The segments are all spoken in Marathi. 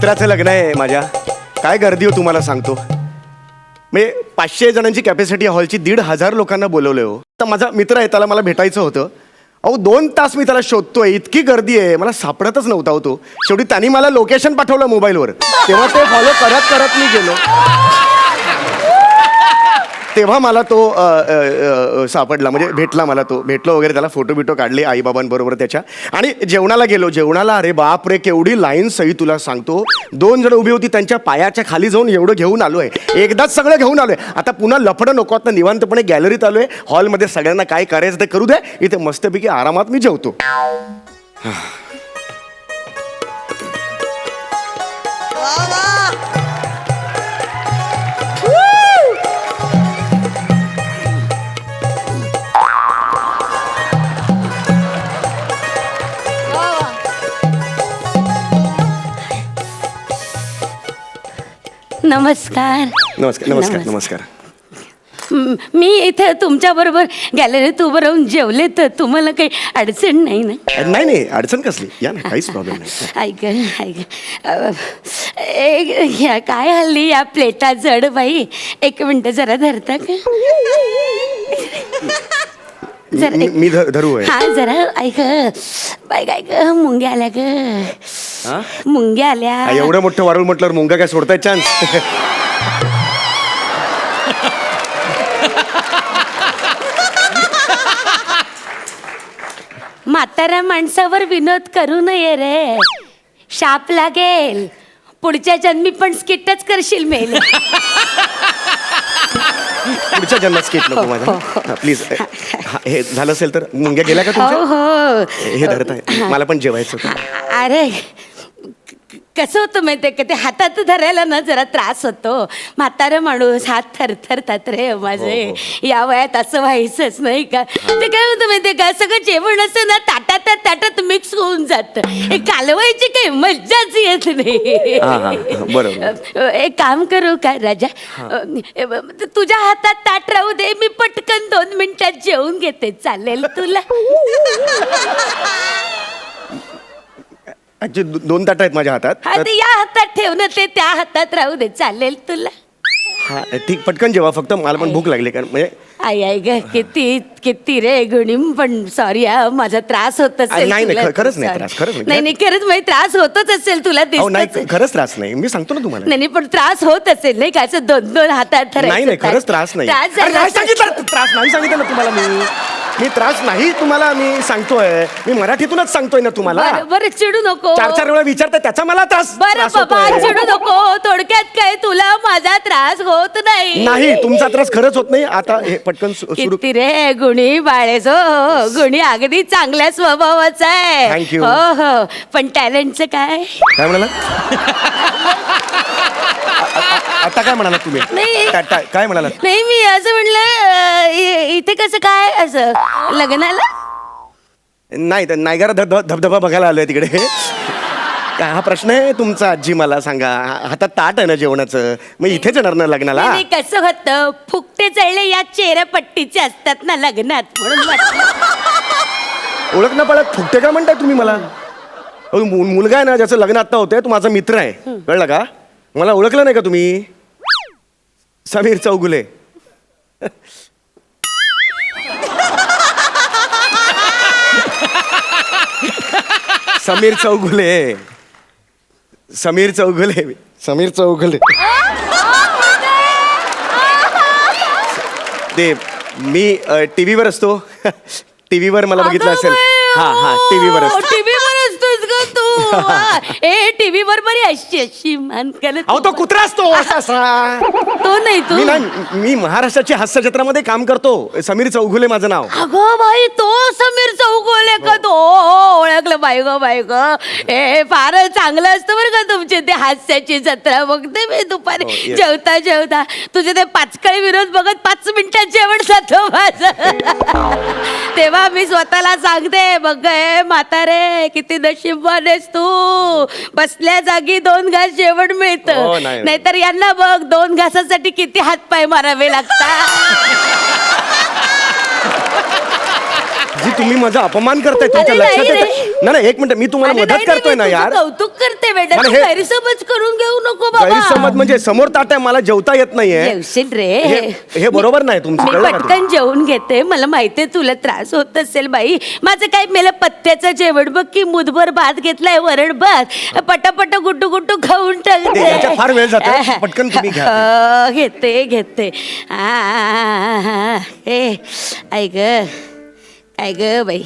मित्राचं लग्न आहे माझ्या. काय गर्दी हो तुम्हाला सांगतो. म्हणजे पाचशे जणांची कॅपॅसिटी हॉलची दीड हजार लोकांना बोलवलं हो. तर माझा मित्र आहे त्याला मला भेटायचं होतं. अहो दोन तास मी त्याला शोधतोय इतकी गर्दी आहे मला सापडतच नव्हता हो तो. शेवटी त्यांनी मला लोकेशन पाठवलं मोबाईलवर तेव्हा ते फॉलो करत करत मी गेलो. तेव्हा मला तो अ, अ, अ, सापडला म्हणजे भेटला मला तो. भेटलो वगैरे त्याला फोटो बिटो काढले आईबाबांबरोबर त्याच्या. आणि जेवणाला गेलो जेवणाला अरे बाप रे केवढी लाईन सही तुला सांगतो. दोन जण उभी होती त्यांच्या पायाच्या खाली जाऊन एवढं घेऊन आलो आहे एकदाच सगळं घेऊन आलो आहे आता पुन्हा लफडं नको आता निवांतपणे गॅलरीत आलो आहे हॉलमध्ये सगळ्यांना काय करायचं ते करू दे. इथे मस्तपैकी आरामात मी जेवतो. नमस्कार. नमस्कार नमस्कार नमस्कार. म- इथे तुमच्या बरोबर गॅलरीत उभं राहून जेवले तर तुम्हाला काही अडचण नाही ना? नाही नाही अडचण कसली? या ना काहीच प्रॉब्लेम नाही. ऐक ऐक. ह्या काय हल्ली या प्लेटा जड बाई? एक मिनिट जरा धरता का? जरा मी- मी धरू आहे. हा जरा ऐक. बाई काय ग मुंग्या आल्या ग. हा? मुंग्या आल्या. हा, एवढं मोठं वारुळ म्हटल्यावर मुंगा काय सोडताय? चान्स. म्हाताऱ्या माणसावर विनोद करू नये रे. शाप लागेल. पुढच्या जन्मी पण स्किटच करशील मेल. पुढच्या जन्मात स्किट नको माझा. प्लीज हे. झालं असेल तर मुंग्या गेल्या का हो तुमच्या? हो. हे धरत आहे मला पण जेवायचं होतं. अरे कसं होतं माहितीये का? ते हातात धरायला ना जरा त्रास होतो. म्हातारा माणूस हात थरथरतात रे माझे. हो, या वयात असं व्हायचंच नाही का? ते काय होतं माहितीये का? सगळं जेवण असं ना ताटात ताटात मिक्स होऊन जातं. हे कालवायची काही मज्जाच येत नाही. हा, हा, हा, बरोबर. एक काम करू का राजा? अ, तुझ्या हातात ताट राहू दे मी पटकन दोन मिनिटात जेवून घेते. चालेल तुला? ऍक्च्युली दोन ताट आहेत माझ्या हातात हा ते या हातात ठेवणं ते त्या हातात राहू दे चालेल तुला हा ठीक पटकन जेवा फक्त मला पण भूक लागली कारण म्हणजे आई आई ग किती किती रे गुणीम पण सॉरी माझा त्रास होत असेल नाही, नाही, तुला. ख- खरंच नाही Sorry. त्रास, खरंच नाही. नाही नाही खरंच म्हणजे त्रास होतच असेल तुला अहो नाही खरंच त्रास नाही मी सांगतो ना तुम्हाला नाही नाही, पण त्रास होत असेल नाही का असं दोन दोन हातात धरायचं नाही नाही ताट. खरंच त्रास नाही त्रास अरे, झाला नाही असेल. सांगितलं त्रास नाही सांगितलं ना तुम्हाला मी मी त्रास नाही तुम्हाला मी सांगतोय. मी मराठीतूनच सांगतोय ना तुम्हाला. बरं बरं चिडू नको. चार चार वेळा विचारताय त्याचा मला त्रास बरं त्रास बाबा होतोय. चिडू नको. थोडक्यात काय तुला माझा त्रास होत नाही. नाही तुमचा त्रास खरंच होत नाही. आता हे पटकन सु- सुरू किती रे गुणी बाळेजो गुणी अगदी चांगल्या स्वभावाचा आहे. Thank you. हो हो. पण टॅलेंटचं काय? काय म्हणाला? आता काय म्हणाला तुम्ही? नाही. टा- टा- काय म्हणाला नाही मी असं म्हणलं इ- इथे कसं काय असं? लग्नाला? नाही तर नायगारा धब धब- धबधबा बघायला आलोय तिकडे. काय हा प्रश्न आहे तुमचा आजी मला सांगा. हा- हातात ताट आहे ना जेवणाचं? मग इथेच येणार ना लग्नाला? नाही, कसं होतं? फुकटे चढले या चेहऱ्यापट्टीचे असतात ना लग्नात म्हणून. ओळख ना पडत फुकटे का म्हणताय तुम्ही मला? अहो, मु- मुलगा आहे ना ज्याचं लग्न आता होतंय तो माझा मित्र आहे. कळलं का? मला ओळखलं नाही का तुम्ही? समीर चौगुले. समीर चौगुले. समीर चौगुले. समीर चौगुले. ते मी टी व्हीवर असतो. टी व्हीवर मला बघितलं असेल. हा हा टी व्हीवर असतो. टीव्ही ग तू. ए टीव्ही वर बरी अशी अशी मान करत अहो तो कुत्रा असतो असा असा तो नाही तू. मी नाही मी महाराष्ट्राची हास्य जत्रामध्ये काम करतो. समीर चौघुले माझं नाव. अगं बाई तो समीर चौगोले का तो? ओळखलं बाई ग बाई ग. ए फार चांगलं असतं बरं का तुमचे ते हास्याची जत्रा. बघते मी दुपारी. हो, yes. जेवता जेवता. तुझे ते पाचकळी विरोध बघत पाच मिनिटात जेवण जातो माझं. तेव्हा मी स्वतःला सांगते बघ ए म्हातारे किती नशीबवान आहेस तू. बसल्या जागी दोन घास जेवण हो, मिळतं नाही. नाहीतर यांना बघ दोन घासासाठी किती हातपाय मारावे लागतात. तुम्ही माझा अपमान करताय तुमच्या अरे लक्षात नाही येतं नाही एक मिनिट मी तुम्हाला अरे मदत नाही, करतोय ना नाही, यार. तुझं कौतुक करते बेटा. मला तू हे- गैरसमज करून घेऊ नको बाबा. गैरसमज म्हणजे समोर ताट आहे मला जेवता येत नाहीये. जेवशील रे. हे- हे बरोबर नाही तुमचं, मी कळलं का पटकन जेवून घेते मला माहितीये तुला त्रास होत असेल बाई. माझं काय मेलं पत्त्याचं जेवण बघ की मुदभर भात घेतलाय वरण भात. पटापट गुड्डू गुड्डू खाऊन टाकते ते- याच्यात फार वेळ. पटकन तुम्ही घ्या. घेते घेते. आ, आ, आ, आ. ए ऐ ग काय ग बाई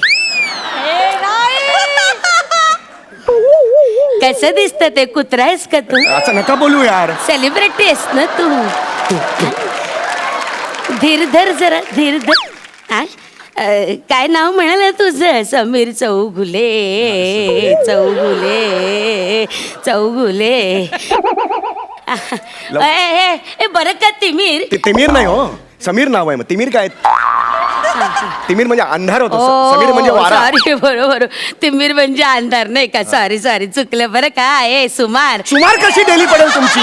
कसं दिसतं ते कुत्रा आहेस का तू असं नका बोलू यार सेलिब्रिटी आहेस ना तू धीर धर जरा धीर धर हा? अ, काय नाव म्हणाल तुझं समीर चौगुले चौगुले चौगुले ए, ए, ए, बरं का तिमीर ते तिमीर नाही हो समीर नाव आहे मग तिमीर काय तिमीर म्हणजे अंधार होतो. ओ, समीर म्हणजे वारा. सॉरी बरोबर. तिमीर म्हणजे अंधार नाही का? सॉरी सॉरी चुकलं बरं का? ए सुमार. सुमार कशी डेली पडेल तुमची?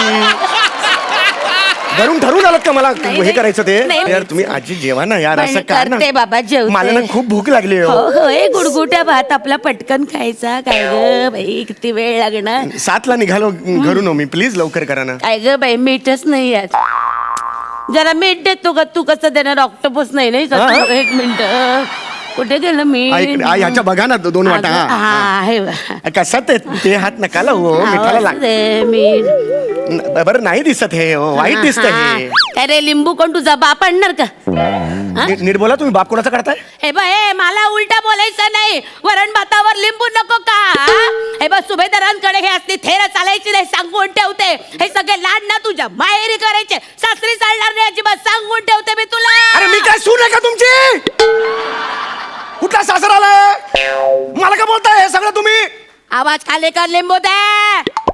घरून ठरवून आलात का मला नाही, हे नाही. करायचं ते? नाही. यार तुम्ही आजी जेवा ना यार असं काय ना? करते बाबा, जेवते. मला ना खूप भूक लागली हो. हो हो ए गुडगुट्या भात आपला पटकन खायचा. काय ग बाई किती वेळ लागणार? सातला निघालो घरून हो मी. प्लीज लवकर करा ना. काय ग बाई मीठच नाही यात. जरा मीठ देतो का तू कसं देणार? ऑक्टोपस नाही नाही. एक मिनिट. कुठे गेलं इकडे- आ, ह्याच्या बघा ना दो- दोन वाटा अगं, हा, हा हा. आहे बा. कसं ते ते हात नका लावू हो मिठाला आवाज लाग दे, मीठ न- बरं नाही दिसत हे हो वाईट हा, दिसत हा. हे काय रे लिंबू कोण तुझा बाप आणणार का हा? नीट नीट बोला तुम्ही बाप कोणाचा काढताय हे बा हे मला उलटा बोलायचं नाही वरण भातावर लिंबू नको का हा? हे बा सुभेदारांकडे हे असली थेर चालायची नाही सांगून ठेवते हे सगळे लाड ना तुझ्या माहेरी करायचे सासरी चालणार नाही अजिबात सांगून ठेवते मी तुला अरे मी काय सून आहे का तुमची कुठला सासर आलाय? मला काय बोलताय हे सगळं तुम्ही? आवाज खाली कर लिंबू दे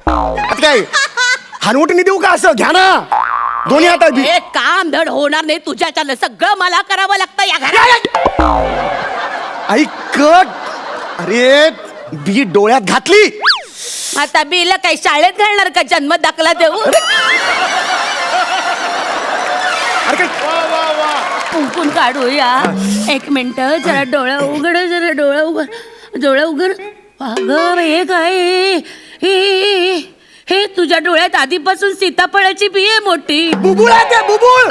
आता काय हनवटीने देऊ का असं? घ्या ना. दोन्ही हातात बी- हे काम धड होणार नाही. तुझ्याच्यानं सगळं मला करावं लागतं या घरात. आई कट. अरे बी डोळ्यात घातली. आता बीला काही शाळेत घालणार का? जन्म दाखला देऊ? अरे काय? कुंकून काढूया. एक मिनिट जरा डोळा उघड जरा डोळा उघड. डोळा उघड. अगं हे काय? हे हे तुझ्या डोळ्यात आधीपासून सीताफळाची बी आहे मोठी. बुबुळ आहे ते बुबुळ!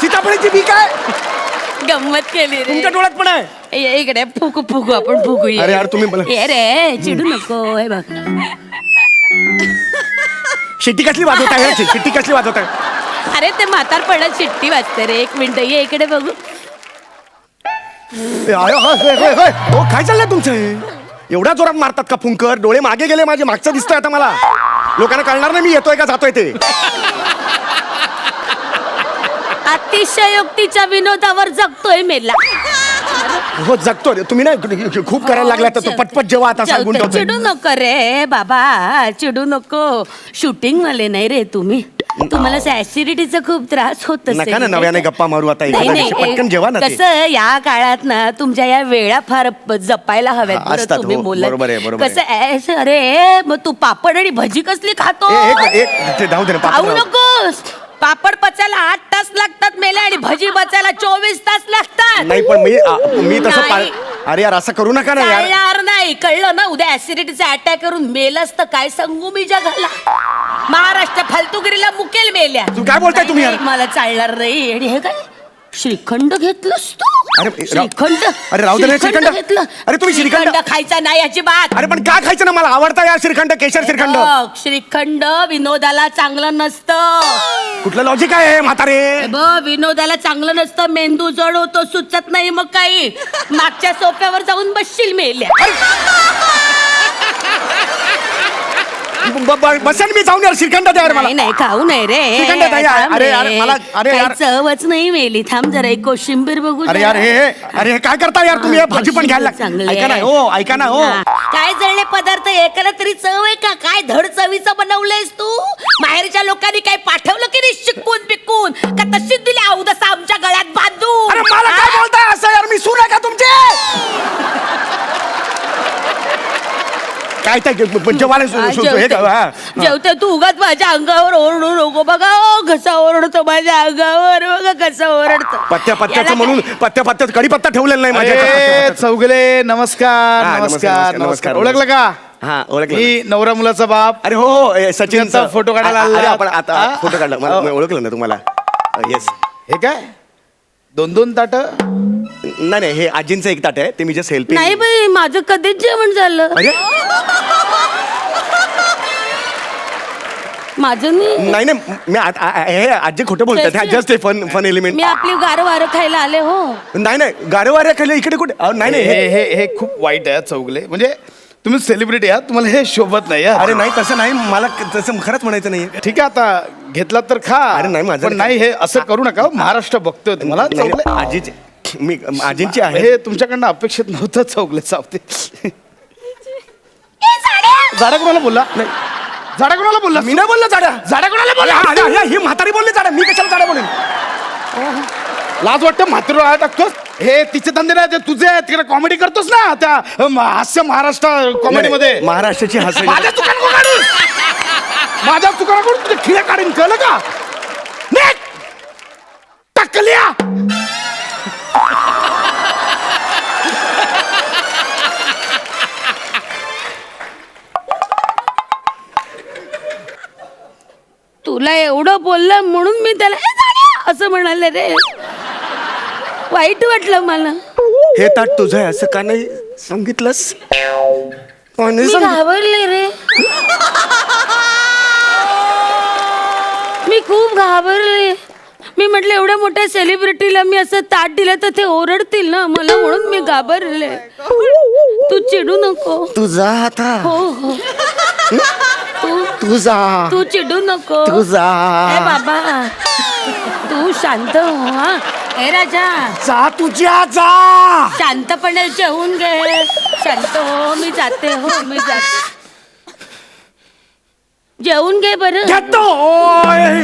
सीताफळाची बी काय? गंमत केली रे. तुमच्या डोळ्यात पण आहे? ये इकडे फुकू फुकू आपण अरे यार, तुम्ही. ये रे चिडू नको हे बघ. शिट्टी कसली वाजवताय हे? शिट्टी कसली वाजवताय? अरे ते म्हातारपणात शिट्टी वाजते रे. एक मिनिट ये इकडे बघू. ए, आय, होय, होय, होय, होय. हो काय चाललंय तुमचं हे? एवढ्या जोरात मारतात का फुंकर? डोळे मागे गेले माझे मागचं दिसतंय आता मला. लोकांना कळणार नाही मी येतोय का जातोय ते. अतिशयोक्तीच्या विनोदावर जगतोय मेला. हो जगतो रे. तुम्ही ना खूप करायला लागला तर तो पटपट जेव्हा आता सांगून. चिडू नको रे बाबा. चिडू नको. शूटिंग वाले नाही रे तुम्ही. तुम्हाला ऍसिडिटीचा खूप त्रास होत असेल, नका ना नव्याने? गप्पा मारू आता नाही, एखाद्या नाही, दिवशी. पटकन ए, जेवा ना ते. कसं या काळात ना तुमच्या या वेळा फार प- जपायला हव्यात हा, बरं असतात, तुम्ही हो, बोलत बरोबर आहे, बरोबर कसं आहे, अरे मग तू पापड आणि भजी कसली खातो ए, एक एक ते जाऊ दे ना पापड खाऊ. नकोस पापड पचायला आठ तास लागतात मेले आणि भजी पचायला चोवीस तास लागतात. नाही पण मी आ, मी तसं नाही. अरे यार असं करू नका ना यार. चालणार नाही. कळलं ना? उद्या ऍसिडिटीचा अटॅक करून मेलच तर काय सांगू मी जगाला? महाराष्ट्र फालतुगिरीला मुकेल मेल्या. तू काय बोलताय तुम्ही नाही? मला चालणार नाही. आणि हे काय? श्रीखंड घेतलंस तू? अरे, राव- श्रीखंड अरे, राहू दे ना, श्रीखंड. घेतलं. अरे, तुम्ही श्रीखंड- खायचा नाही अजिबात. अरे पण का खायचं ना मला? आवडता यार श्रीखंड केशर श्रीखंड. बघ, श्रीखंड विनोदाला चांगलं नसतं. कुठलं लॉजिक आहे म्हातारे? हे बघ विनोदाला चांगलं नसतं. मेंदू जड होतो सुचत नाही मग काही. मागच्या सोफ्यावर जाऊन बसशील मेल्या. ब- ब- बसेन मी जाऊन यार श्रीखंड द्या यार मला नाही नाही खाऊ नाही रे श्रीखंड यार. थांब अरे रे. यार, मला- अरे काही यार. चवच नाही मेली थांब जरा एक कोशिंबीर बघू अरे जरा. यार हे हे- अरे हे काय करता यार तुम्ही हे भाजी पण घ्यायला चांगली ऐका ना. हो ऐका ना हो हा. काय जळले पदार्थ एकाला तरी चव आहे का काय धड चवीचं बनवलंयस तू माहेरच्या लोकांनी काय पाठवलं की नाही शिकून पिकून का तशीच दिली अवदस आमच्या गळ्यात बांधून अरे मला काय हा? बोलताय असं यार मी सून आहे का तुमचे काय पण जेवायला सु- हा, सु- सु- हे का? हा. जेवते तू उगाच माझ्या अंगावर ओरडू नको बघा ओ कसा ओरडतो माझ्या अंगावर बघा कसा ओरडतो पत्त्या पत्त्याचं याला म्हणून पत्त्या पत्त्यात कडीपत्ता ठेवलेला नाही माझ्या. चौगले नमस्कार हा, नमस्कार, नमस्कार नमस्कार, नमस्कार नमस्कार. ओळखलं का हा ओळखलं मी नवरा मुलाचा बाप अरे हो हो ए, सचिनचा फोटो काढायला अरे आलेला. आपण आता हा? फोटो काढला मला हो. मी ओळखलं ना तुम्हाला येस हे काय दोन दोन ताट? नाही नाही हे आजींचं एक ताट आहे. ते मी जस्ट हेल्पिंग नाही बाई माझं कधीच जेवण झालं. अरे? माझं नाही नाही नाही मी आ- आ- आ- हे आजी खोटं बोलतात. Just a fun fun element मी आपली गार वारं खायला आले हो. नाही नाही गारेवारे खाली इकडे कुठे? अहो, नाही नाही हे हे- हे हे खूप वाईट आहे चौगले. म्हणजे तुम्ही सेलिब्रिटी आहात तुम्हाला हे शोभत नाही हा. अरे नाही तसं नाही मला क- तसं खरंच म्हणायचं नाही ठीक आहे आता घेतलात तर खा. अरे नाही, माझं पण नाही. हे असं करू नका हो. महाराष्ट्र बघतोय तुम्हाला चौगले आजीची मी आजींची आहे. हे तुमच्याकडनं अपेक्षित नव्हतं चौगले चावते झाडा! कोणाला बोलला? नाही. झाडा कोणाला बोलला? मी नाही बोललो जाड्या झाडा कोणाला अरे, बोलला? अरे, अरे, ही म्हातारी बोलली जाड्या मी कशाला जाड्या बोलेन? लाज वाटतं म्हातारी टाकतोस? हे तिचे धंदे नाही ते तुझे आहेत. तिकडे कॉमेडी करतोस ना त्या हास्य महाराष्ट्र कॉमेडी मध्ये महाराष्ट्राची हसरी माझ्या दुकान को काढूस माझ्या दुकानाकडून तुझे खिळे काढीन कळलं का! टकल्या तुला एवढं बोललं म्हणून मी त्याला! असं म्हणाले रे वाईट वाटलं मला. हे ताट तुझं आहे असं का नाही सांगितलंस? का नाही मी सांगितलं? घाबरले रे. मी खूप घाबरले. मी म्हटलं एवढ्या मोठ्या सेलिब्रिटीला मी असं ताट दिलं तर ते ओरडतील ना मला म्हणून मी घाबरले. तू चिडू नको. तुझा आता हो. हो तू तुझा तू चिडू नको. तुझा ए बाबा तू शांत हो हा. ए राजा. जा तुझ्या जा. शांतपणे जेवून घे. शांत हो मी जाते हो मी जाते. जेवून घे बरं. घेतोय